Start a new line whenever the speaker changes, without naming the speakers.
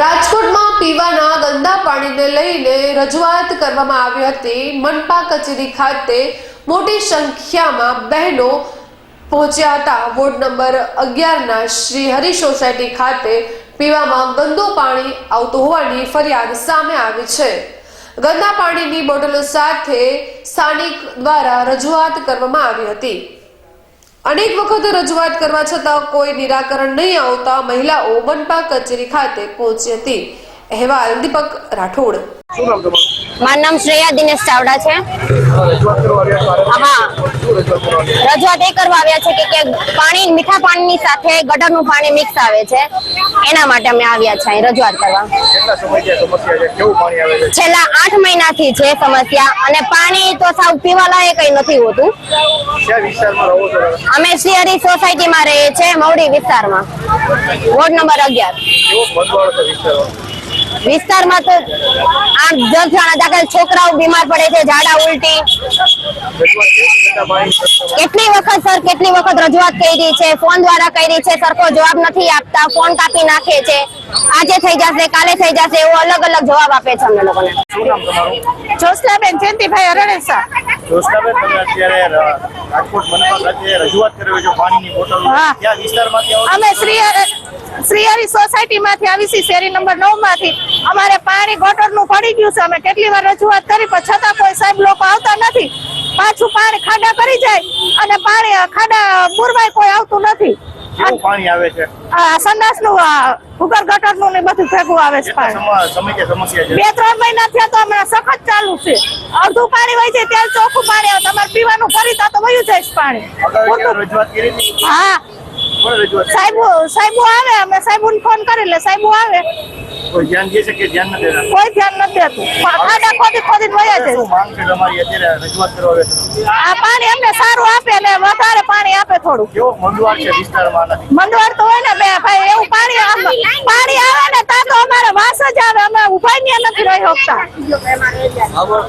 રાજકોટમાં પીવાના ગંદા પાણીને લઈને રજૂઆત કરવામાં આવી હતી. મનપા કચેરી ખાતે મોટી સંખ્યામાં બહેનો પહોંચ્યા હતા. વોર્ડ નંબર અગિયારના શ્રી હરિ સોસાયટી ખાતે પીવામાં ગંદુ પાણી આવતું હોવાની ફરિયાદ સામે આવી છે. ગંદા પાણીની બોટલો સાથે સ્થાનિક દ્વારા રજૂઆત કરવામાં આવી હતી. અનેક વખત રજૂઆત કરવા છતાં કોઈ નિરાકરણ નહીં આવતા મહિલાઓ મનપા કચેરી ખાતે પહોંચી હતી. અહેવાલ દીપક રાઠોડ.
મારું નામ શ્રેયા દિનેશ ચાવડા છે.
રજૂઆત
એ કરવા આવ્યા છે કે પાણી મીઠા પાણીની સાથે ગટરનું પાણી મિક્સ આવે છે. એના માટે અમે આવ્યા છે અહીં રજૂઆત કરવા. છેલ્લા આઠ મહિનાથી છે સમસ્યા અને પાણી તો સાવ પીવાલાયક કઈ નથી હોતું. અમે શ્રીહરી સોસાયટીમાં રહીએ છીએ મવડી વિસ્તારમાં. વોર્ડ નંબર અગિયાર.
વિસ્તારમાં
તો આમ જણા દાખલ છોકરાઓ બીમાર પડે છે ઝાડા ઉલટી. કેટલી વખત સર કેટલી વખત રજૂઆત કરી છે? ફોન દ્વારા કરી છે સરખો જવાબ નથી આપતા ફોન કાપી નાખે છે. આજે થઈ જશે કાલે થઈ જશે એવો અલગ અલગ જવાબ આપે છે અમને લોકોને.
શું નામ તમારું
જોસલાબેન જયંતિભાઈ અરણેસા
જોશનાબેન તમે અત્યારે રાજકોટ મનપા ખાતે રજૂઆત કરી છો પાણીની બોટલ.
હા.
કયા વિસ્તારમાંથી
અમે શ્રી શ્રીહરી સોસાયટી માંથી આવી શેરી નંબર નવમાંથી અમારે પાણી ગટરનું પડી ગયું છે. અમે કેટલી વાર રજૂઆત કરી પણ છતાં કોઈ સાહેબ લોકો આવતા નથી. પાછું પાણી ખાડા કરી જાય અને પાણી ખાડા પૂરવાય કોઈ આવતું નથી.
પાણી આવે છે?
આ સંડાસનું નું ભૂગર ને બધું ભેગું આવે છે પાણી. બે ત્રણ મહિના થયા તો હમણાં સખત ચાલુ છે. અડધું પાણી હોય છે ત્યારે ચોખ્ખું પાણી આવે. તમારે પીવાનું ફરી તો વયું જાય પાણી. હા? સાહેબો સાહેબો આવે અમે સાહેબ ફોન કરી એટલે સાહેબો આવે.
કોઈ ધ્યાન દે છે કે ધ્યાન નથી દેતા?
કોઈ ધ્યાન નથી દેતું. ખાડા ખોદી ખોદી વયા છે
માંગ છે તમારી અત્યારે રજૂઆત કરવા આવે
આ પાણી અમને સારું આપે ને વધારે પાણી આપે થોડું.
કેવો છે વિસ્તારમાં
તો હોય ને બે ભાઈ એવું પાણી આમ- પાણી આવે ને તા તો અમારે વાસ જ આવે. અમે ઊભા નથી રહી શકતા